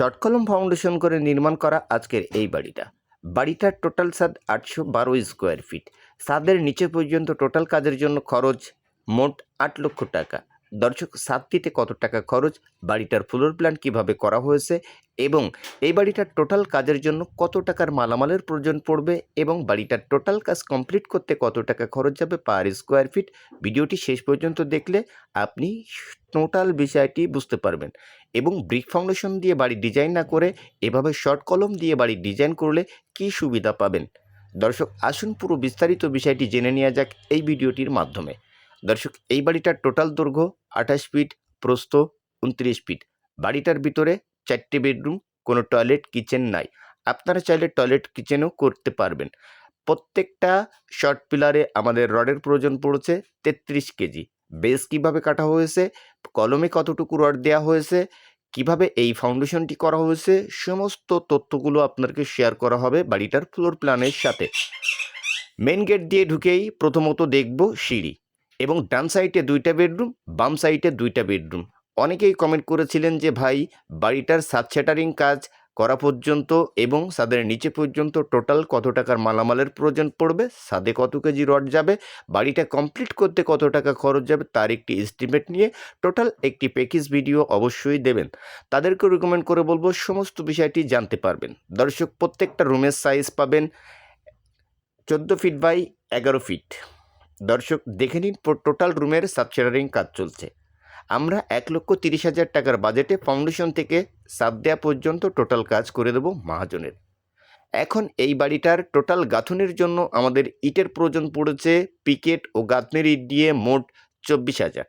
Short কলম foundation করে নির্মাণ করা আজকের এই বাড়িটা। বাড়িটার টোটাল সাদ আটশো বারো স্কোয়ার ফিট। সাদের নিচে পর্যন্ত টোটাল কাজের জন্য খরচ মোট আট লক্ষ টাকা। দর্শক সাতটিতে কত টাকা খরচ, বাড়িটার ফ্লোর প্ল্যান কীভাবে করা হয়েছে এবং এই বাড়িটার টোটাল কাজের জন্য কত টাকার মালামালের প্রয়োজন পড়বে এবং বাড়িটার টোটাল কাজ কমপ্লিট করতে কত টাকা খরচ যাবে পার স্কোয়ার ফিট ভিডিওটি শেষ পর্যন্ত দেখলে আপনি টোটাল বিষয়টি বুঝতে পারবেন এবং ব্রিক ফাউন্ডেশন দিয়ে বাড়ি ডিজাইন না করে এভাবে শর্ট কলম দিয়ে বাড়ি ডিজাইন করলে কি সুবিধা পাবেন? দর্শক, আসুন পুরো বিস্তারিত বিষয়টি জেনে নেওয়া যাক এই ভিডিওটির মাধ্যমে। দর্শক, এই বাড়িটার টোটাল দৈর্ঘ্য আঠাশ ফিট, প্রস্থ উনত্রিশ ফিট। বাড়িটার ভিতরে চারটে বেডরুম, কোনো টয়লেট, কিচেন নাই। আপনারা চাইলে টয়লেট, কিচেনও করতে পারবেন। প্রত্যেকটা শর্ট পিলারে আমাদের রডের প্রয়োজন পড়েছে তেত্রিশ কেজি। বেস কীভাবে কাটা হয়েছে, কলমে কতটুকু রড দেওয়া হয়েছে, কীভাবে এই ফাউন্ডেশনটি করা হয়েছে, সমস্ত তথ্যগুলো আপনাকে শেয়ার করা হবে বাড়িটার ফ্লোর প্ল্যানের সাথে। মেন গেট দিয়ে ঢুকেই প্রথমত দেখব সিঁড়ি। এবং ডান সাইডে দুইটা বেডরুম, বাম সাইডে দুইটা বেডরুম। অনেকেই কমেন্ট করেছিলেন যে, ভাই, বাড়িটার সাত সেটারিং কাজ করা পর্যন্ত এবং সাদের নিচে পর্যন্ত টোটাল কত টাকার মালামালের প্রয়োজন পড়বে? সাদে কত কেজি রড যাবে? বাড়িটা কমপ্লিট করতে কত টাকা খরচ যাবে? তার একটি এস্টিমেট নিয়ে টোটাল একটি প্যাকেজ ভিডিও অবশ্যই দেবেন। তাদেরকে রিকমেন্ড করে বলব, সমস্ত বিষয়টি জানতে পারবেন। দর্শক, প্রত্যেকটা রুমের সাইজ পাবেন চোদ্দ ফিট বাই এগারো ফিট দর্শক, দেখে নিন টোটাল রুমের সাবশেয়ারিং কাজ চলছে। আমরা এক লক্ষ তিরিশ হাজার টাকার বাজেটে ফাউন্ডেশন থেকে সাত দেওয়া পর্যন্ত টোটাল কাজ করে দেব মহাজনের। এখন এই বাড়িটার টোটাল গাঁথনির জন্য আমাদের ইটের প্রয়োজন পড়েছে পিকেট ও গাঁথনির ইট দিয়ে মোট চব্বিশ হাজার।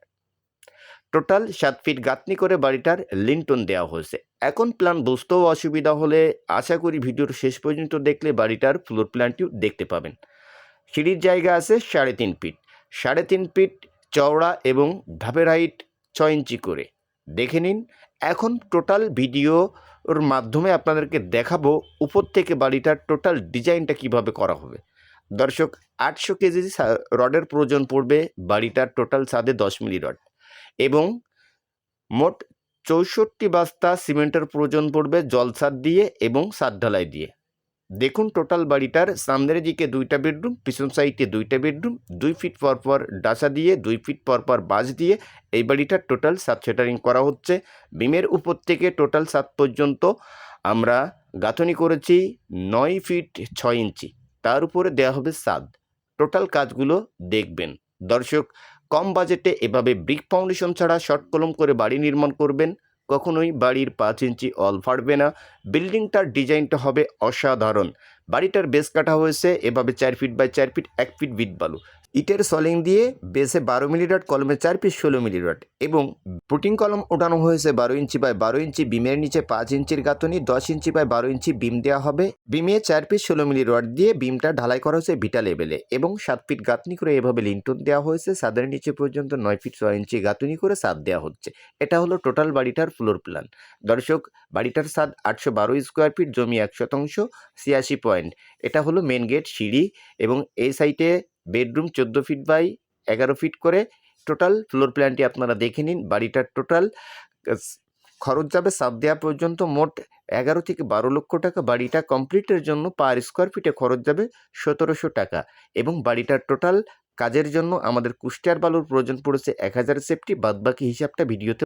টোটাল সাত ফিট গাঁথনি করে বাড়িটার লিন্টন দেওয়া হয়েছে। এখন প্ল্যান বুঝতেও অসুবিধা হলে আশা করি ভিডিওর শেষ পর্যন্ত দেখলে বাড়িটার ফ্লোর প্ল্যানটিও দেখতে পাবেন। সিঁড়ির জায়গা আছে সাড়ে তিন ফিট। সাড়ে তিন ফিট চওড়া এবং ধাপের হাইট ছয় ইঞ্চি করে। দেখে নিন, এখন টোটাল ভিডিওর মাধ্যমে আপনাদেরকে দেখাবো উপর থেকে বাড়িটার টোটাল ডিজাইনটা কীভাবে করা হবে। দর্শক, আটশো কেজি রডের প্রয়োজন পড়বে বাড়িটার টোটাল সাদে দশ মিলি রড। এবং মোট চৌষট্টি বাস্তা সিমেন্টের প্রয়োজন পড়বে জলসাদ দিয়ে এবং সাত ঢালাই দিয়ে। দেখুন টোটাল বাড়িটার সামনের দিকে দুইটা বেডরুম, পিছন সাইডে দুইটা বেডরুম, দুই ফিট পর পর ডাসা দিয়ে, দুই ফিট পর পর বাস দিয়ে এই বাড়িটার টোটাল সাত সেটারিং করা হচ্ছে। বিমের উপর থেকে টোটাল সাত পর্যন্ত আমরা গাঁথনি করেছি নয় ফিট ছয় ইঞ্চি। তার উপরে দেওয়া হবে সাদ টোটাল কাজগুলো দেখবেন। দর্শক, কম বাজেটে এভাবে ব্রিক ফাউন্ডেশন ছাড়া শর্ট কলম করে বাড়ি নির্মাণ করবেন। কখনোই বাড়ির পাঁচ ইঞ্চি অল ফাটবে না। বিল্ডিংটার ডিজাইনটা হবে অসাধারণ। বাড়িটার বেশ কাটা হয়েছে, এভাবে চার ফিট বাই চার ফিট, এক ফিট বিট বালু। ইটের সলিং দিয়ে বেসে বারো মিলি রড কলমে চার পিস ষোলো মিলি রড এবং পুটিং কলম ওঠানো হয়েছে বারো ইঞ্চি বাই বারো ইঞ্চি, বিমের নিচে পাঁচ ইঞ্চির গাঁথনি, দশ ইঞ্চি বাই বারো ইঞ্চি বিম দেওয়া হবে। বিমে চার পিস ষোলো মিলি রড দিয়ে বিমটা ঢালাই করা হয়েছে ভিটা লেভেলে এবং সাত ফিট গাঁথনি করে এভাবে লিন্টন দেওয়া হয়েছে। সাদের নিচে পর্যন্ত নয় ফিট ছয় ইঞ্চি গাঁথনি করে সাদ দেওয়া হচ্ছে। এটা হলো টোটাল বাড়িটার ফ্লোর প্ল্যান। দর্শক, বাড়িটার সাদ আটশো বারো স্কোয়ার ফিট, জমি এক শতাংশ, ছিয়াশি পয়েন্ট। এটা হলো মেন গেট, সিঁড়ি এবং এই সাইটে বেডরুম চোদ্দ ফিট বাই এগারো ফিট করে। টোটাল ফ্লোর প্ল্যানটি আপনারা দেখে নিন। বাড়িটার টোটাল খরচ যাবে সাত দেওয়া পর্যন্ত মোট এগারো থেকে বারো লক্ষ টাকা। বাড়িটা কমপ্লিটের জন্য পার স্কোয়ার ফিটে খরচ যাবে সতেরোশো টাকা। এবং বাড়িটার টোটাল কাজের জন্য আমাদের কুষ্টিয়ার বালুর প্রয়োজন পড়েছে এক হাজার সেফটি। বাদবাকি হিসাবটা ভিডিওতে